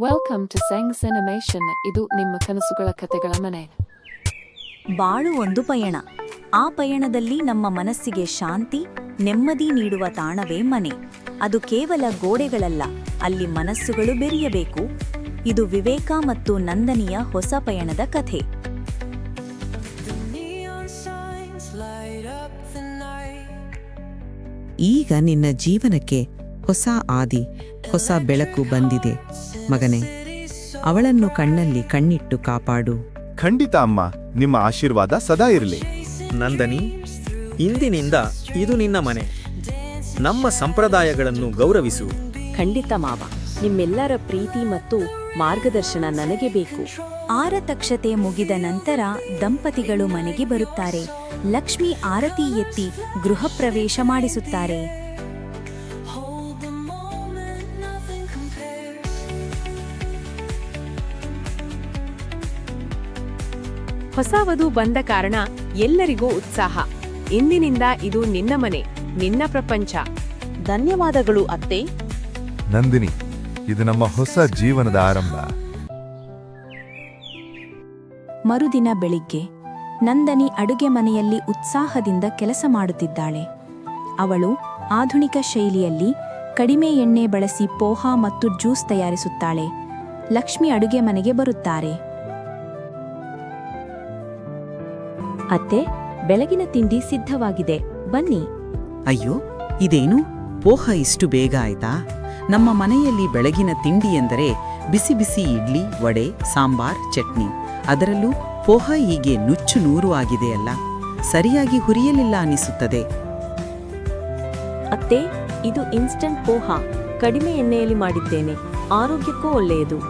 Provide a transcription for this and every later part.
Welcome to ಸೆಂಗ್ಸ್ animation ಇದು ನಿಮ್ಮ ಕನಸುಗಳ ಕಥೆಗಳ ಮನೆ. ಬಾಳು ಒಂದು ಪಯಣ. ಆ ಪಯಣದಲ್ಲಿ ನಮ್ಮ ಮನಸ್ಸಿಗೆ ಶಾಂತಿ ನೆಮ್ಮದಿ ನೀಡುವ ತಾಣವೇ ಮನೆ. ಅದು ಕೇವಲ ಗೋಡೆಗಳಲ್ಲ ಅಲ್ಲಿ ಮನಸ್ಸುಗಳು ಬೆರೆಯಬೇಕು. ಇದು ವಿವೇಕ ಮತ್ತು ನಂದನಿಯ ಹೊಸ ಪಯಣದ ಕಥೆ. ಈಗ ನಿನ್ನ ಜೀವನಕ್ಕೆ ಹೊಸ ಆದಿ. ಹೊಸ ಬೆಳಕು ಬಂದಿದೆ. ಮಗನೇ ಅವಳನ್ನು ಕಣ್ಣಲ್ಲಿ ಕಣ್ಣಿಟ್ಟು ಕಾಪಾಡು. ಖಂಡಿತ ಅಮ್ಮ ನಿಮ್ಮ ಆಶೀರ್ವಾದ ಸದಾ ಇರಲಿ. ನಂದನಿ ಇಂದಿನಿಂದ ಇದು ನಿನ್ನ ಮನೆ. ನಮ್ಮ ಸಂಪ್ರದಾಯಗಳನ್ನು ಗೌರವಿಸು. ಖಂಡಿತ ಮಾವ ನಿಮ್ಮೆಲ್ಲರ ಪ್ರೀತಿ ಮತ್ತು ಮಾರ್ಗದರ್ಶನ ನನಗೆ ಬೇಕು. ಆರತಕ್ಷತೆ ಮುಗಿದ ನಂತರ ದಂಪತಿಗಳು ಮನೆಗೆ ಬರುತ್ತಾರೆ. ಲಕ್ಷ್ಮಿ ಆರತಿ ಎತ್ತಿ ಗೃಹ ಪ್ರವೇಶ ಮಾಡಿಸುತ್ತಾರೆ. ಹೊಸ ವಧು ಬಂದ ಕಾರಣ ಎಲ್ಲರಿಗೂ ಉತ್ಸಾಹ. ಇಂದಿನಿಂದ ಇದು ನಿನ್ನ ಮನೆ ನಿನ್ನ ಪ್ರಪಂಚ. ಧನ್ಯವಾದಗಳು ಅತ್ತೆ. ನಂದಿನಿ ಇದು ನಮ್ಮ ಹೊಸ ಜೀವನದ ಆರಂಭ. ಮರುದಿನ ಬೆಳಿಗ್ಗೆ ನಂದನಿ ಅಡುಗೆ ಮನೆಯಲ್ಲಿ ಉತ್ಸಾಹದಿಂದ ಕೆಲಸ ಮಾಡುತ್ತಿದ್ದಾಳೆ. ಅವಳು ಆಧುನಿಕ ಶೈಲಿಯಲ್ಲಿ ಕಡಿಮೆ ಎಣ್ಣೆ ಬಳಸಿ ಪೋಹಾ ಮತ್ತು ಜ್ಯೂಸ್ ತಯಾರಿಸುತ್ತಾಳೆ. ಲಕ್ಷ್ಮಿ ಅಡುಗೆ ಮನೆಗೆ ಬರುತ್ತಾರೆ. ಅತ್ತೆ ಬೆಳಗಿನ ತಿಂಡಿ ಸಿದ್ಧವಾಗಿದೆ. ಬನ್ನಿ. ಅಯ್ಯೋ ಇದೇನು? ಪೋಹ ಇಷ್ಟು ಬೇಗ ಆಯ್ತಾ? ನಮ್ಮ ಮನೆಯಲ್ಲಿ ಬೆಳಗಿನ ತಿಂಡಿ ಎಂದರೆ ಬಿಸಿ ಬಿಸಿ ಇಡ್ಲಿ ವಡೆ ಸಾಂಬಾರ್ ಚಟ್ನಿ. ಅದರಲ್ಲೂ ಪೋಹ ಹೀಗೆ ನುಚ್ಚು ನೂರು ಆಗಿದೆಯಲ್ಲ ಸರಿಯಾಗಿ ಹುರಿಯಲಿಲ್ಲ ಅನಿಸುತ್ತದೆ. ಅತ್ತೆ ಇದು ಇನ್ಸ್ಟಂಟ್ ಪೋಹ. ಕಡಿಮೆ ಎಣ್ಣೆಯಲ್ಲಿ ಮಾಡಿದ್ದೇನೆ. ಆರೋಗ್ಯಕ್ಕೂ ಒಳ್ಳೆಯದು.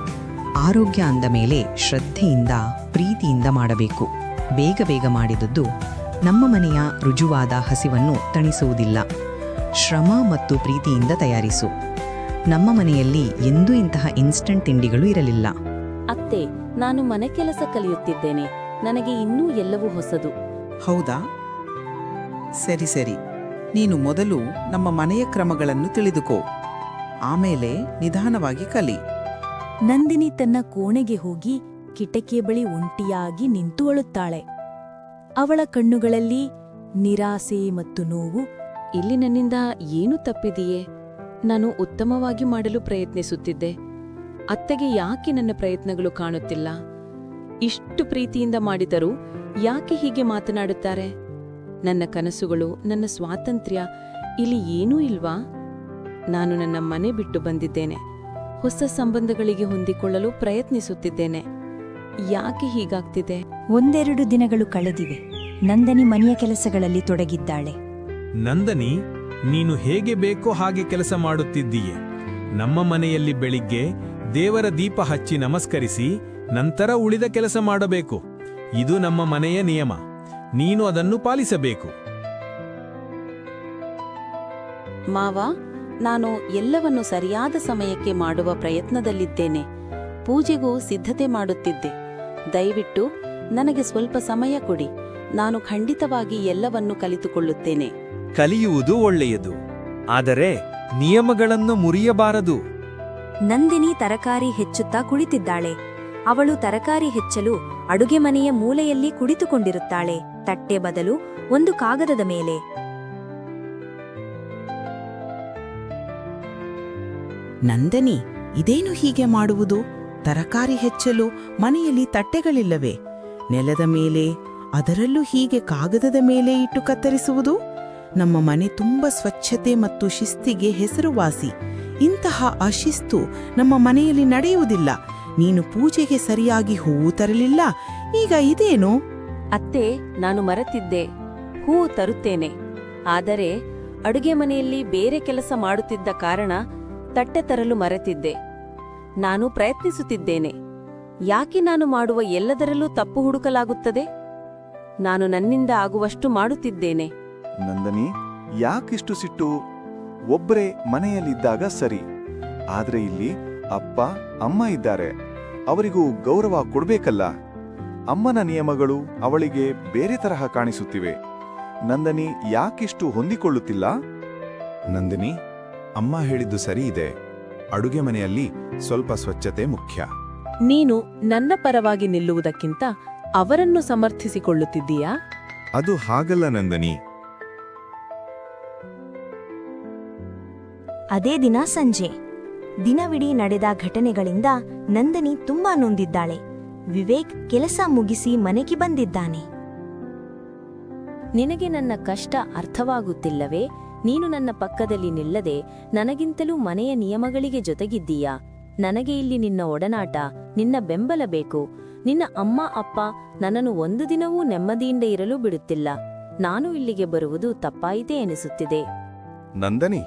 ಆರೋಗ್ಯ ಅಂದ ಮೇಲೆ ಶ್ರದ್ಧೆಯಿಂದ ಪ್ರೀತಿಯಿಂದ ಮಾಡಬೇಕು. ಬೇಗ ಬೇಗ ಮಾಡಿದದ್ದು ನಮ್ಮ ಮನೆಯ ರುಜುವಾದ ಹಸಿವನ್ನು ತಣಿಸುವುದಿಲ್ಲ. ಶ್ರಮ ಮತ್ತು ಪ್ರೀತಿಯಿಂದ ತಯಾರಿಸು. ನಮ್ಮ ಮನೆಯಲ್ಲಿ ಎಂದೂ ಇಂತಹ ಇನ್ಸ್ಟಂಟ್ ತಿಂಡಿಗಳು ಇರಲಿಲ್ಲ. ಅತ್ತೆ ನಾನು ಮನೆ ಕೆಲಸ ಕಲಿಯುತ್ತಿದ್ದೇನೆ. ನನಗೆ ಇನ್ನೂ ಎಲ್ಲವೂ ಹೊಸದು. ಹೌದಾ? ಸರಿ ಸರಿ. ನೀನು ಮೊದಲು ನಮ್ಮ ಮನೆಯ ಕ್ರಮಗಳನ್ನು ತಿಳಿದುಕೋ. ಆಮೇಲೆ ನಿಧಾನವಾಗಿ ಕಲಿ. ನಂದಿನಿ ತನ್ನ ಕೋಣೆಗೆ ಹೋಗಿ ಕಿಟಕಿಯ ಬಳಿ ಒಂಟಿಯಾಗಿ ನಿಂತು ಅಳುತ್ತಾಳೆ. ಅವಳ ಕಣ್ಣುಗಳಲ್ಲಿ ನಿರಾಸೆ ಮತ್ತು ನೋವು, ಇಲ್ಲಿ ನನ್ನಿಂದ ಏನು ತಪ್ಪಿದೆಯೇ? ನಾನು ಉತ್ತಮವಾಗಿ ಮಾಡಲು ಪ್ರಯತ್ನಿಸುತ್ತಿದ್ದೆ. ಅತ್ತೆಗೆ ಯಾಕೆ ನನ್ನ ಪ್ರಯತ್ನಗಳು ಕಾಣುತ್ತಿಲ್ಲ? ಇಷ್ಟು ಪ್ರೀತಿಯಿಂದ ಮಾಡಿದರೂ ಯಾಕೆ ಹೀಗೆ ಮಾತನಾಡುತ್ತಾರೆ? ನನ್ನ ಕನಸುಗಳು, ನನ್ನ ಸ್ವಾತಂತ್ರ್ಯ ಇಲ್ಲಿ ಏನೂ ಇಲ್ವಾ? ನಾನು ನನ್ನ ಮನೆ ಬಿಟ್ಟು ಬಂದಿದ್ದೇನೆ. ಹೊಸ ಸಂಬಂಧಗಳಿಗೆ ಹೊಂದಿಕೊಳ್ಳಲು ಪ್ರಯತ್ನಿಸುತ್ತಿದ್ದೇನೆ. ಯಾಕೆ ಹೀಗಾಗ್ತಿದೆ? ಒಂದೆರಡು ದಿನಗಳು ಕಳೆದಿವೆ. ನಂದನಿ ಮನೆಯ ಕೆಲಸಗಳಲ್ಲಿ ತೊಡಗಿದ್ದಾಳೆ. ನಂದನಿ ನೀನು ಹೇಗೆ ಬೇಕೋ ಹಾಗೆ ಕೆಲಸ ಮಾಡುತ್ತಿದ್ದೀಯೆ. ನಮ್ಮ ಮನೆಯಲ್ಲಿ ಬೆಳಿಗ್ಗೆ ದೇವರ ದೀಪ ಹಚ್ಚಿ ನಮಸ್ಕರಿಸಿ ನಂತರ ಉಳಿದ ಕೆಲಸ ಮಾಡಬೇಕು. ಇದು ನಮ್ಮ ಮನೆಯ ನಿಯಮ. ನೀನು ಅದನ್ನು ಪಾಲಿಸಬೇಕು. ಮಾವ ನಾನು ಎಲ್ಲವನ್ನು ಸರಿಯಾದ ಸಮಯಕ್ಕೆ ಮಾಡುವ ಪ್ರಯತ್ನದಲ್ಲಿದ್ದೇನೆ. ಪೂಜೆಗೂ ಸಿದ್ಧತೆ ಮಾಡುತ್ತಿದ್ದೆ. ದಯವಿಟ್ಟು ನನಗೆ ಸ್ವಲ್ಪ ಸಮಯ ಕೊಡಿ. ನಾನು ಖಂಡಿತವಾಗಿ ಎಲ್ಲವನ್ನು ಕಲಿತುಕೊಳ್ಳುತ್ತೇನೆ. ಕಲಿಯುವುದು ಒಳ್ಳೆಯದು. ಆದರೆ ನಿಯಮಗಳನ್ನು ಮುರಿಯಬಾರದು. ನಂದಿನಿ ತರಕಾರಿ ಹೆಚ್ಚುತ್ತಾ ಕುಳಿತಿದ್ದಾಳೆ. ಅವಳು ತರಕಾರಿ ಹೆಚ್ಚಲು ಅಡುಗೆ ಮನೆಯ ಮೂಲೆಯಲ್ಲಿ ಕುಳಿತುಕೊಂಡಿರುತ್ತಾಳೆ. ತಟ್ಟೆ ಬದಲು ಒಂದು ಕಾಗದದ ಮೇಲೆ. ನಂದಿನಿ ಇದೇನು ಹೀಗೆ ಮಾಡುವುದು? ತರಕಾರಿ ಹೆಚ್ಚಲು ಮನೆಯಲ್ಲಿ ತಟ್ಟೆಗಳಿಲ್ಲವೇ? ನೆಲದ ಮೇಲೆ, ಅದರಲ್ಲೂ ಹೀಗೆ ಕಾಗದದ ಮೇಲೆ ಇಟ್ಟು ಕತ್ತರಿಸುವುದು? ನಮ್ಮ ಮನೆ ತುಂಬ ಸ್ವಚ್ಛತೆ ಮತ್ತು ಶಿಸ್ತಿಗೆ ಹೆಸರುವಾಸಿ. ಇಂತಹ ಅಶಿಸ್ತು ನಮ್ಮ ಮನೆಯಲ್ಲಿ ನಡೆಯುವುದಿಲ್ಲ. ನೀನು ಪೂಜೆಗೆ ಸರಿಯಾಗಿ ಹೂವು ತರಲಿಲ್ಲ. ಈಗ ಇದೇನು? ಅತ್ತೆ, ನಾನು ಮರೆತಿದ್ದೆ. ಹೂವು ತರುತ್ತೇನೆ. ಆದರೆ ಅಡುಗೆ ಮನೆಯಲ್ಲಿ ಬೇರೆ ಕೆಲಸ ಮಾಡುತ್ತಿದ್ದ ಕಾರಣ ತಟ್ಟೆ ತರಲು ಮರೆತಿದ್ದೆ. ನಾನು ಪ್ರಯತ್ನಿಸುತ್ತಿದ್ದೇನೆ. ಯಾಕೆ ನಾನು ಮಾಡುವ ಎಲ್ಲದರಲ್ಲೂ ತಪ್ಪು ಹುಡುಕಲಾಗುತ್ತದೆ? ನಾನು ನನ್ನಿಂದ ಆಗುವಷ್ಟು ಮಾಡುತ್ತಿದ್ದೇನೆ. ನಂದನಿ ಯಾಕಿಷ್ಟು ಸಿಟ್ಟು? ಒಬ್ಬರೇ ಮನೆಯಲ್ಲಿದ್ದಾಗ ಸರಿ. ಆದ್ರೆ ಇಲ್ಲಿ ಅಪ್ಪ ಅಮ್ಮ ಇದ್ದಾರೆ. ಅವರಿಗೂ ಗೌರವ ಕೊಡ್ಬೇಕಲ್ಲ. ಅಮ್ಮನ ನಿಯಮಗಳು ಅವಳಿಗೆ ಬೇರೆ ತರಹ ಕಾಣಿಸುತ್ತಿವೆ. ನಂದನಿ ಯಾಕಿಷ್ಟು ಹೊಂದಿಕೊಳ್ಳುತ್ತಿಲ್ಲ? ನಂದಿನಿ ಅಮ್ಮ ಹೇಳಿದ್ದು ಸರಿ ಇದೆ. ಅಡುಗೆ ಮನೆಯಲ್ಲಿ ಸ್ವಲ್ಪ ಸ್ವಚ್ಛತೆ ಮುಖ್ಯ. ನೀನು ನನ್ನ ಪರವಾಗಿ ನಿಲ್ಲುವುದಕ್ಕಿಂತ ಅವರನ್ನು ಸಮರ್ಥಿಸಿಕೊಳ್ಳುತ್ತಿದ್ದೀಯಾ? ಅದು ಹಾಗಲ್ಲ ನಂದನಿ. ಅದೇ ದಿನ ಸಂಜೆ. ದಿನವಿಡೀ ನಡೆದ ಘಟನೆಗಳಿಂದ ನಂದನಿ ತುಂಬಾ ನೊಂದಿದ್ದಾಳೆ. ವಿವೇಕ್ ಕೆಲಸ ಮುಗಿಸಿ ಮನೆಗೆ ಬಂದಿದ್ದಾನೆ. ನಿನಗೆ ನನ್ನ ಕಷ್ಟ ಅರ್ಥವಾಗುತ್ತಿಲ್ಲವೇ? ನೀನು ನನ್ನ ಪಕ್ಕದಲ್ಲಿ ನಿಲ್ಲದೆ ನನಗಿಂತಲೂ ಮನೆಯ ನಿಯಮಗಳಿಗೆ ಜೊತೆಗಿದ್ದೀಯಾ? ನನಗೆ ಇಲ್ಲಿ ನಿನ್ನ ಒಡನಾಟ, ನಿನ್ನ ಬೆಂಬಲ ಬೇಕು. ನಿನ್ನ ಅಮ್ಮ, ಅಪ್ಪ ನನ್ನನ್ನು ಒಂದು ದಿನವೂ ನೆಮ್ಮದಿಯಿಂದ ಇರಲು ಬಿಡುತ್ತಿಲ್ಲ. ನಾನು ಇಲ್ಲಿಗೆ ಬರುವುದು ತಪ್ಪಾಯಿತೇ ಎನಿಸುತ್ತಿದೆ. ನಂದನಿ,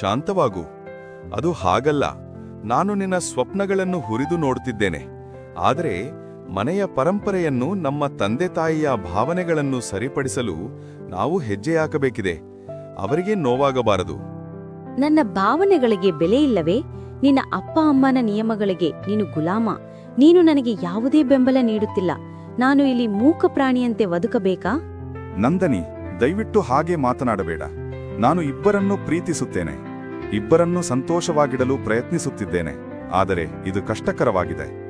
ಶಾಂತವಾಗು. ಅದು ಹಾಗಲ್ಲ. ನಾನು ನಿನ್ನ ಸ್ವಪ್ನಗಳನ್ನು ಹುರಿದು ನೋಡುತ್ತಿದ್ದೇನೆ. ಆದರೆ ಮನೆಯ ಪರಂಪರೆಯನ್ನು ನಮ್ಮ ತಂದೆ ತಾಯಿಯ ಭಾವನೆಗಳನ್ನು ಸರಿಪಡಿಸಲು ನಾವು ಹೆಜ್ಜೆ ಹಾಕಬೇಕಿದೆ ಅವರಿಗೆ ನೋವಾಗಬಾರದು. ನನ್ನ ಭಾವನೆಗಳಿಗೆ ಬೆಲೆ ಇಲ್ಲವೇ? ನಿನ್ನ ಅಪ್ಪ ಅಮ್ಮನ ನಿಯಮಗಳಿಗೆ ನೀನು ಗುಲಾಮ. ನೀನು ನನಗೆ ಯಾವುದೇ ಬೆಂಬಲ ನೀಡುತ್ತಿಲ್ಲ. ನಾನು ಇಲ್ಲಿ ಮೂಕ ಪ್ರಾಣಿಯಂತೆ ಬದುಕಬೇಕಾ? ನಂದನಿ ದಯವಿಟ್ಟು ಹಾಗೆ ಮಾತನಾಡಬೇಡ. ನಾನು ಇಬ್ಬರನ್ನೂ ಪ್ರೀತಿಸುತ್ತೇನೆ. ಇಬ್ಬರನ್ನೂ ಸಂತೋಷವಾಗಿಡಲು ಪ್ರಯತ್ನಿಸುತ್ತಿದ್ದೇನೆ. ಆದರೆ ಇದು ಕಷ್ಟಕರವಾಗಿದೆ.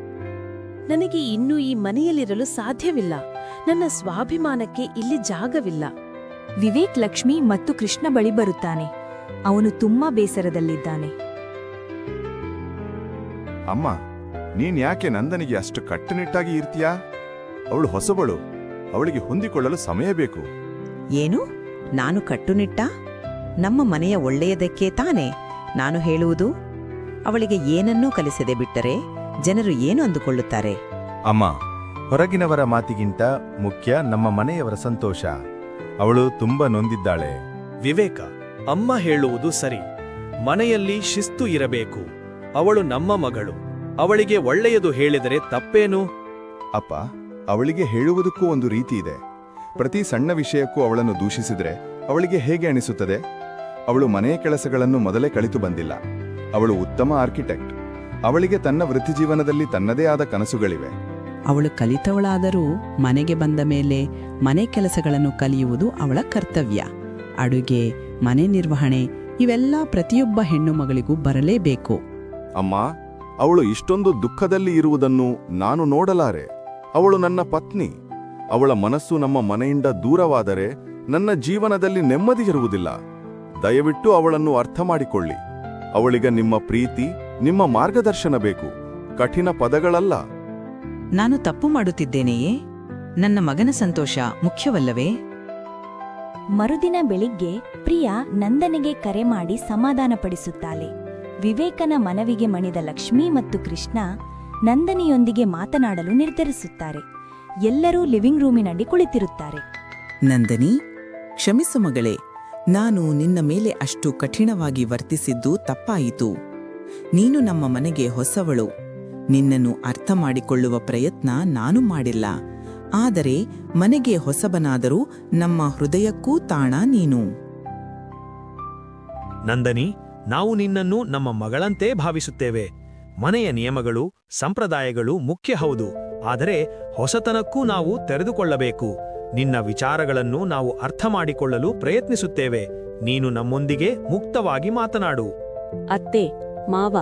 ನನಗೆ ಇನ್ನೂ ಈ ಮನೆಯಲ್ಲಿರಲು ಸಾಧ್ಯವಿಲ್ಲ. ನನ್ನ ಸ್ವಾಭಿಮಾನಕ್ಕೆ ಇಲ್ಲಿ ಜಾಗವಿಲ್ಲ. ವಿವೇಕ್ ಲಕ್ಷ್ಮಿ ಮತ್ತು ಕೃಷ್ಣ ಬಳಿ ಬರುತ್ತಾನೆ. ಅವನು ತುಂಬಾ ಬೇಸರದಲ್ಲಿದ್ದಾನೆ. ಅಮ್ಮ ನೀನ್ ಯಾಕೆ ನಂದನಿಗೆ ಅಷ್ಟು ಕಟ್ಟುನಿಟ್ಟಾಗಿ ಇರ್ತೀಯಾ? ಅವಳು ಹೊಸಬಳು ಅವಳಿಗೆ ಹೊಂದಿಕೊಳ್ಳಲು ಸಮಯ ಬೇಕು. ಏನು? ನಾನು ಕಟ್ಟುನಿಟ್ಟ? ನಮ್ಮ ಮನೆಯ ಒಳ್ಳೆಯದಕ್ಕೆ ತಾನೇ ನಾನು ಹೇಳುವುದು? ಅವಳಿಗೆ ಏನನ್ನೂ ಕಲಿಸದೆ ಬಿಟ್ಟರೆ ಜನರು ಏನು ಅಂದುಕೊಳ್ಳುತ್ತಾರೆ? ಅಮ್ಮ ಹೊರಗಿನವರ ಮಾತಿಗಿಂತ ಮುಖ್ಯ ನಮ್ಮ ಮನೆಯವರ ಸಂತೋಷ. ಅವಳು ತುಂಬಾ ನೊಂದಿದ್ದಾಳೆ. ವಿವೇಕ ಅಮ್ಮ ಹೇಳುವುದು ಸರಿ. ಮನೆಯಲ್ಲಿ ಶಿಸ್ತು ಇರಬೇಕು. ಅವಳು ನಮ್ಮ ಮಗಳು. ಅವಳಿಗೆ ಒಳ್ಳೆಯದು ಹೇಳಿದರೆ ತಪ್ಪೇನು? ಅಪ್ಪ ಅವಳಿಗೆ ಹೇಳುವುದಕ್ಕೂ ಒಂದು ರೀತಿ ಇದೆ. ಪ್ರತಿ ಸಣ್ಣ ವಿಷಯಕ್ಕೂ ಅವಳನ್ನು ದೂಷಿಸಿದರೆ ಅವಳಿಗೆ ಹೇಗೆ ಅನಿಸುತ್ತದೆ? ಅವಳು ಮನೆಯ ಕೆಲಸಗಳನ್ನು ಮೊದಲೇ ಕಳಿತು ಬಂದಿಲ್ಲ. ಅವಳು ಉತ್ತಮ ಆರ್ಕಿಟೆಕ್ಟ್. ಅವಳಿಗೆ ತನ್ನ ವೃತ್ತಿಜೀವನದಲ್ಲಿ ತನ್ನದೇ ಆದ ಕನಸುಗಳಿವೆ. ಅವಳು ಕಲಿತವಳಾದರೂ ಮನೆಗೆ ಬಂದ ಮೇಲೆ ಮನೆ ಕೆಲಸಗಳನ್ನು ಕಲಿಯುವುದು ಅವಳ ಕರ್ತವ್ಯ. ಅಡುಗೆ ಮನೆ ನಿರ್ವಹಣೆ ಇವೆಲ್ಲ ಪ್ರತಿಯೊಬ್ಬ ಹೆಣ್ಣು ಮಗಳಿಗೂ ಬರಲೇಬೇಕು. ಅಮ್ಮ ಅವಳು ಇಷ್ಟೊಂದು ದುಃಖದಲ್ಲಿ ಇರುವುದನ್ನು ನಾನು ನೋಡಲಾರೆ. ಅವಳು ನನ್ನ ಪತ್ನಿ. ಅವಳ ಮನಸ್ಸು ನಮ್ಮ ಮನೆಯಿಂದ ದೂರವಾದರೆ ನನ್ನ ಜೀವನದಲ್ಲಿ ನೆಮ್ಮದಿ ಇರುವುದಿಲ್ಲ. ದಯವಿಟ್ಟು ಅವಳನ್ನು ಅರ್ಥ ಮಾಡಿಕೊಳ್ಳಿ. ಅವಳಿಗೆ ನಿಮ್ಮ ಪ್ರೀತಿ ನಿಮ್ಮ ಮಾರ್ಗದರ್ಶನ ಬೇಕು. ಕಠಿಣ ಪದಗಳಲ್ಲ. ನಾನು ತಪ್ಪು ಮಾಡುತ್ತಿದ್ದೇನೆಯೇ? ನನ್ನ ಮಗನ ಸಂತೋಷ ಮುಖ್ಯವಲ್ಲವೇ? ಮರುದಿನ ಬೆಳಿಗ್ಗೆ ಪ್ರಿಯಾ ನಂದನಿಗೆ ಕರೆ ಮಾಡಿ ಸಮಾಧಾನಪಡಿಸುತ್ತಾಳೆ. ವಿವೇಕನ ಮನವಿಗೆ ಮಣಿದ ಲಕ್ಷ್ಮಿ ಮತ್ತು ಕೃಷ್ಣ ನಂದನಿಯೊಂದಿಗೆ ಮಾತನಾಡಲು ನಿರ್ಧರಿಸುತ್ತಾರೆ. ಎಲ್ಲರೂ ಲಿವಿಂಗ್ ರೂಮಿನಲ್ಲಿ ಕುಳಿತಿರುತ್ತಾರೆ. ನಂದನಿ ಕ್ಷಮಿಸು ಮಗಳೇ ನಾನು ನಿನ್ನ ಮೇಲೆ ಅಷ್ಟು ಕಠಿಣವಾಗಿ ವರ್ತಿಸಿದ್ದು ತಪ್ಪಾಯಿತು. ನೀನು ನಮ್ಮ ಮನೆಗೆ ಹೊಸವಳು. ನಿನ್ನನ್ನು ಅರ್ಥ ಮಾಡಿಕೊಳ್ಳುವ ಪ್ರಯತ್ನ ನಾನು ಮಾಡಿಲ್ಲ. ಆದರೆ ಮನೆಗೆ ಹೊಸಬನಾದರೂ ನಮ್ಮ ಹೃದಯಕ್ಕೂ ತಾಣ ನೀನು. ನಂದನಿ ನಾವು ನಿನ್ನನ್ನು ನಮ್ಮ ಮಗಳಂತೆ ಭಾವಿಸುತ್ತೇವೆ. ಮನೆಯ ನಿಯಮಗಳು ಸಂಪ್ರದಾಯಗಳು ಮುಖ್ಯ ಹೌದು. ಆದರೆ ಹೊಸತನಕ್ಕೂ ನಾವು ತೆರೆದುಕೊಳ್ಳಬೇಕು. ನಿನ್ನ ವಿಚಾರಗಳನ್ನು ನಾವು ಅರ್ಥ ಮಾಡಿಕೊಳ್ಳಲು ಪ್ರಯತ್ನಿಸುತ್ತೇವೆ. ನೀನು ನಮ್ಮೊಂದಿಗೆ ಮುಕ್ತವಾಗಿ ಮಾತನಾಡು. ಅತ್ತೆ ಮಾವ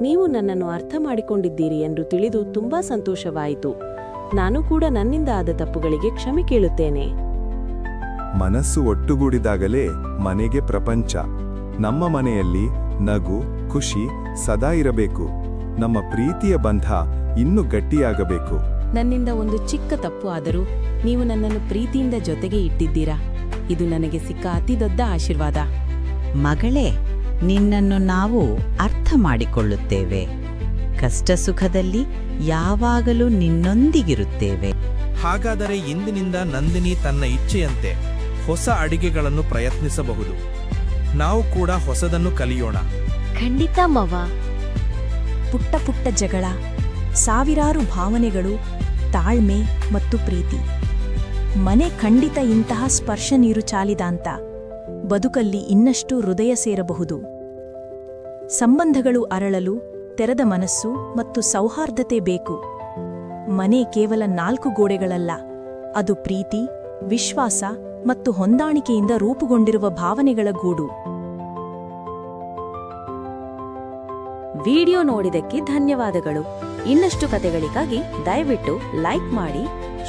ನೀವು ನನ್ನನ್ನು ಅರ್ಥ ಮಾಡಿಕೊಂಡಿದ್ದೀರಿ ಎಂದು ತಿಳಿದು ತುಂಬಾ ಸಂತೋಷವಾಯಿತು. ನಾನು ಕೂಡ ನನ್ನಿಂದ ಆದ ತಪ್ಪುಗಳಿಗೆ ಕ್ಷಮೆ ಕೇಳುತ್ತೇನೆ. ಮನಸ್ಸು ಒಟ್ಟುಗೂಡಿದಾಗಲೇ ಮನೆಗೆ ಪ್ರಪಂಚ. ನಮ್ಮ ಮನೆಯಲ್ಲಿ ನಗು ಖುಷಿ ಸದಾ ಇರಬೇಕು. ನಮ್ಮ ಪ್ರೀತಿಯ ಬಂಧ ಇನ್ನೂ ಗಟ್ಟಿಯಾಗಬೇಕು. ನನ್ನಿಂದ ಒಂದು ಚಿಕ್ಕ ತಪ್ಪು ಆದರೂ ನೀವು ನನ್ನನ್ನು ಪ್ರೀತಿಯಿಂದ ಜೊತೆಗೆ ಇಟ್ಟಿದ್ದೀರಾ? ಇದು ನನಗೆ ಸಿಕ್ಕ ಅತಿ ದೊಡ್ಡ ಆಶೀರ್ವಾದ. ಮಗಳೇ ನಿನ್ನನ್ನು ನಾವು ಅರ್ಥ ಮಾಡಿಕೊಳ್ಳುತ್ತೇವೆ. ಕಷ್ಟ ಸುಖದಲ್ಲಿ ಯಾವಾಗಲೂ ನಿನ್ನೊಂದಿಗಿರುತ್ತೇವೆ. ಹಾಗಾದರೆ ಇಂದಿನಿಂದ ನಂದಿನಿ ತನ್ನ ಇಚ್ಛೆಯಂತೆ ಹೊಸ ಅಡಿಗೆಗಳನ್ನು ಪ್ರಯತ್ನಿಸಬಹುದು. ನಾವು ಕೂಡ ಹೊಸದನ್ನು ಕಲಿಯೋಣ. ಖಂಡಿತ ಮವ. ಪುಟ್ಟ ಪುಟ್ಟ ಜಗಳ ಸಾವಿರಾರು ಭಾವನೆಗಳು ತಾಳ್ಮೆ ಮತ್ತು ಪ್ರೀತಿ. ಮನೆ ಖಂಡಿತ ಇಂತಹ ಸ್ಪರ್ಶ ನೀರು ಚಾಲಿದಾಂತ ಬದುಕಲ್ಲಿ ಇನ್ನಷ್ಟು ಹೃದಯ ಸೇರಬಹುದು. ಸಂಬಂಧಗಳು ಅರಳಲು ತೆರೆದ ಮನಸ್ಸು ಮತ್ತು ಸೌಹಾರ್ದತೆ ಬೇಕು. ಮನೆ ಕೇವಲ ನಾಲ್ಕು ಗೋಡೆಗಳಲ್ಲ, ಅದು ಪ್ರೀತಿ, ವಿಶ್ವಾಸ ಮತ್ತು ಹೊಂದಾಣಿಕೆಯಿಂದ ರೂಪುಗೊಂಡಿರುವ ಭಾವನೆಗಳ ಗೂಡು. ವಿಡಿಯೋ ನೋಡಿದಕ್ಕೆ ಧನ್ಯವಾದಗಳು. ಇನ್ನಷ್ಟು ಕತೆಗಳಿಗಾಗಿ ದಯವಿಟ್ಟು ಲೈಕ್ ಮಾಡಿ,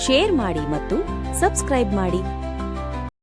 ಶೇರ್ ಮಾಡಿ ಮತ್ತು ಸಬ್ಸ್ಕ್ರೈಬ್ ಮಾಡಿ.